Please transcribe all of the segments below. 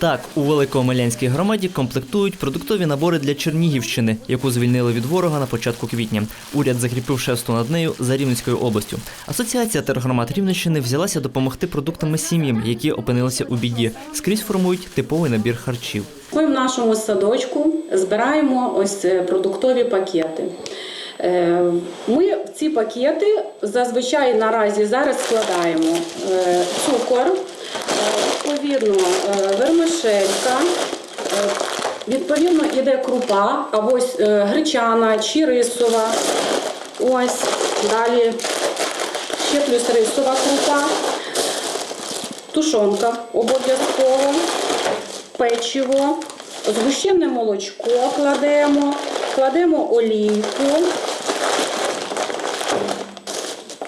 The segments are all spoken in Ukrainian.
Так, у Великоомелянській громаді комплектують продуктові набори для Чернігівщини, яку звільнили від ворога на початку квітня. Уряд закріпив шефство над нею за Рівненською областю. Асоціація тергромад Рівненщини взялася допомогти продуктами сім'ям, які опинилися у біді. Скрізь формують типовий набір харчів. Ми в нашому садочку збираємо ось е, продуктові пакети. Е, Ми ці пакети зазвичай наразі зараз складаємо е, цукор, відповідно е, вермишелька, е, відповідно іде крупа, або е, гречана чи рисова. Ось далі ще плюс рисова крупа, тушонка обов'язково печиво, згущене молочко кладемо, кладемо олійку.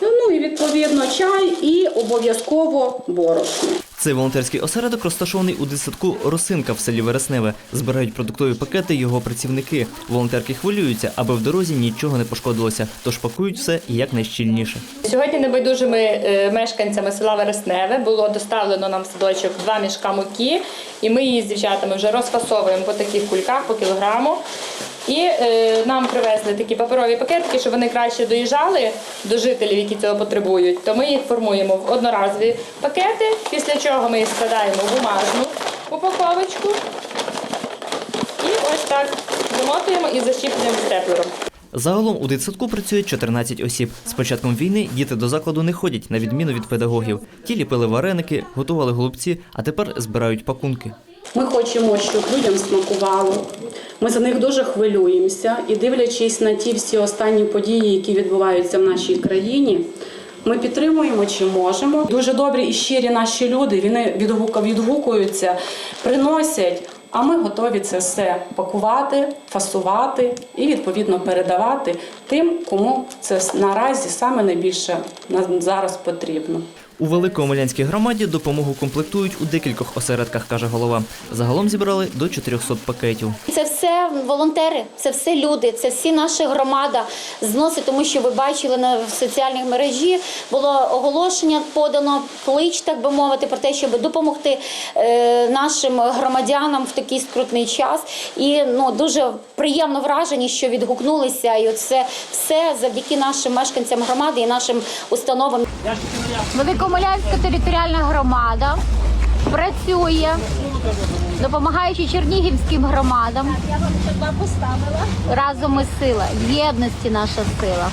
Ну і відповідно чай і обов'язково борошно. Цей волонтерський осередок розташований у дитсадку Росинка в селі Вересневе. Збирають продуктові пакети його працівники. Волонтерки хвилюються, аби в дорозі нічого не пошкодилося, тож пакують все якнайщільніше. Сьогодні небайдужими е, мешканцями села Вересневе було доставлено нам в садочок два мішка муки, і ми її з дівчатами вже розфасовуємо по таких кульках по кілограму. І е, нам привезли такі паперові пакетики, щоб вони краще доїжджали до жителів, які цього потребують. То ми їх формуємо в одноразові пакети, після чого ми їх складаємо в бумажну упаковочку. І ось так замотуємо і защіплюємо степлером. Загалом у дитсадку працює 14 осіб. З початком війни діти до закладу не ходять, на відміну від педагогів. Ті ліпили вареники, готували голубці, а тепер збирають пакунки. Ми хочемо, щоб людям смакувало. Ми за них дуже хвилюємося і дивлячись на ті всі останні події, які відбуваються в нашій країні. Ми підтримуємо чи можемо. Дуже добрі і щирі наші люди. Вони відгукуються, приносять. А ми готові це все пакувати, фасувати і відповідно передавати тим, кому це наразі саме найбільше на- зараз потрібно. У Великоомелянській громаді допомогу комплектують у декількох осередках, каже голова. Загалом зібрали до 400 пакетів. Це все волонтери, це все люди, це всі наша громада зносить, тому що ви бачили на в соціальних мережі було оголошення подано, клич, так би мовити, про те, щоб допомогти е, нашим громадянам в такий скрутний час. І ну дуже приємно вражені, що відгукнулися, і це все завдяки нашим мешканцям громади і нашим установам. Великомолянська територіальна громада працює, допомагаючи чернігівським громадам. Я вам тебе поставила. Разом ми сила, в єдності наша сила.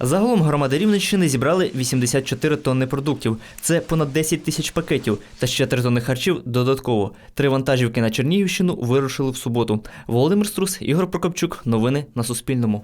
Загалом громади Рівненщини зібрали 84 тонни продуктів. Це понад 10 тисяч пакетів та ще 3 тонни харчів додатково. Три вантажівки на Чернігівщину вирушили в суботу. Володимир Струс, Ігор Прокопчук. Новини на Суспільному.